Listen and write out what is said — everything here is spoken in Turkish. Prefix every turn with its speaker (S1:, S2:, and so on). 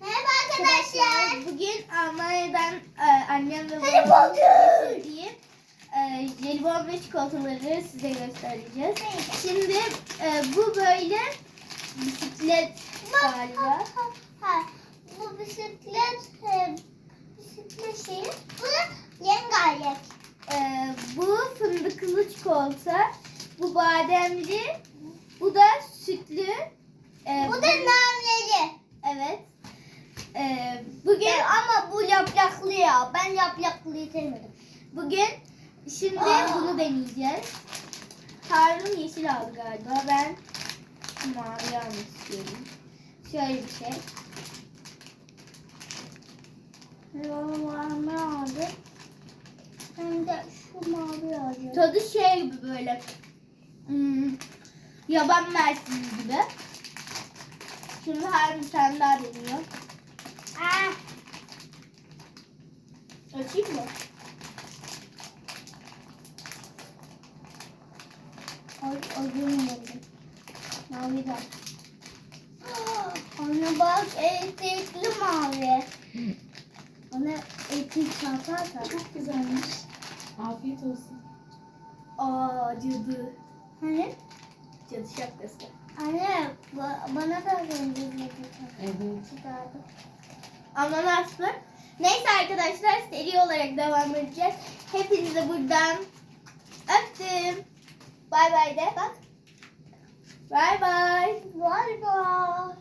S1: Merhaba arkadaşlar.
S2: Bugün Almanya'dan e, annem ve
S1: Harry
S2: babamın
S1: Potter.
S2: getirdiği e, jelibon ve çikolataları size göstereceğiz. Şimdi e, bu böyle bisiklet galiba.
S1: Ha, ha. Bu bisiklet e, bisiklet şeyi. Bu da yengalek.
S2: E, bu fındıklı çikolata, bu bademli, bu da sütlü. E,
S1: Bu da naneli.
S2: Evet. E, bugün
S1: ama bu yapraklı ya. Ben yapraklıyı sevmedim.
S2: Bugün şimdi
S1: Aa.
S2: bunu deneyeceğiz. Harun yeşil aldı galiba. Ben mavi almak istiyorum. Şöyle bir şey.
S1: Mavi aldı. Ben de şu mavi alacağım.
S2: Tadı şey gibi böyle. Hmm, yaban mersini gibi. Şimdi Harun sen daha deniyor.
S1: Ah,
S2: Açayım mı?
S1: ay, acım geldi. Mavi de. Anne bak etekli mavi. Anne etek çatarsa.
S3: Çok güzelmiş. Afiyet olsun.
S2: Aa cadı.
S1: Hani?
S2: Cadı şapkası.
S1: Anne ba- bana da gönderdi.
S3: Evet.
S1: Çıkardı.
S2: Ananaslı. Neyse arkadaşlar seri olarak devam edeceğiz. Hepinize buradan öptüm. Bay bay de. Bak. Bay bay.
S1: Vay be.